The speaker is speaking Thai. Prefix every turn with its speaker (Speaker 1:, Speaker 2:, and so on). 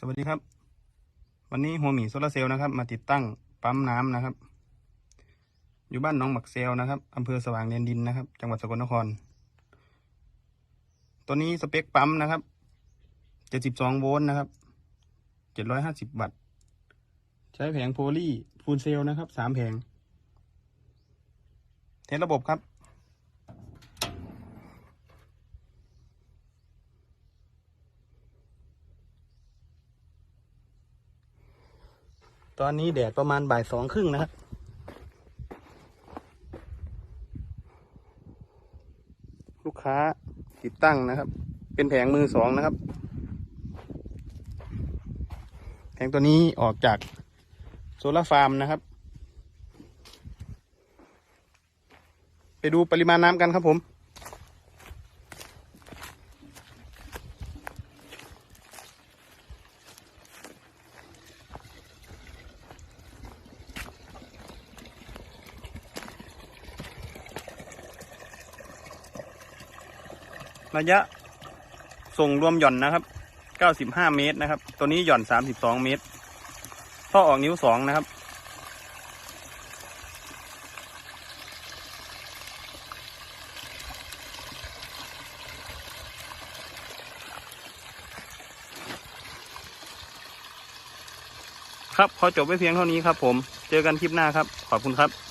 Speaker 1: สวัสดีครับ วันนี้หัวหมีโซลาร์เซลล์นะครับ มาติดตั้งปั๊มน้ำนะครับ อยู่บ้านน้องหมักเซลนะครับอำเภอสว่างแดนดินนะครับ จังหวัดสกลนคร ตัวนี้สเปคปั๊มนะครับ72โวลต์นะครับ750วัตต์ ใช้แผงโพลีฟูลเซลล์นะครับสามแผง เทสระบบครับ ตอนนี้แดดประมาณบ่ายสองครึ่งนะครับ ลูกค้าติดตั้งนะครับ เป็นแผงมือสองนะครับ แผงตัวนี้ออกจากโซลาฟาร์มนะครับ ไปดูปริมาณน้ำกันครับผม ระยะส่งรวมหย่อนนะครับ95เมตรนะครับ ตัวนี้หย่อน32เมตร ท่อออกนิ้ว2นะครับ ครับขอจบไว้เพียงเท่านี้ครับผม เจอกันคลิปหน้าครับ ขอบคุณครับ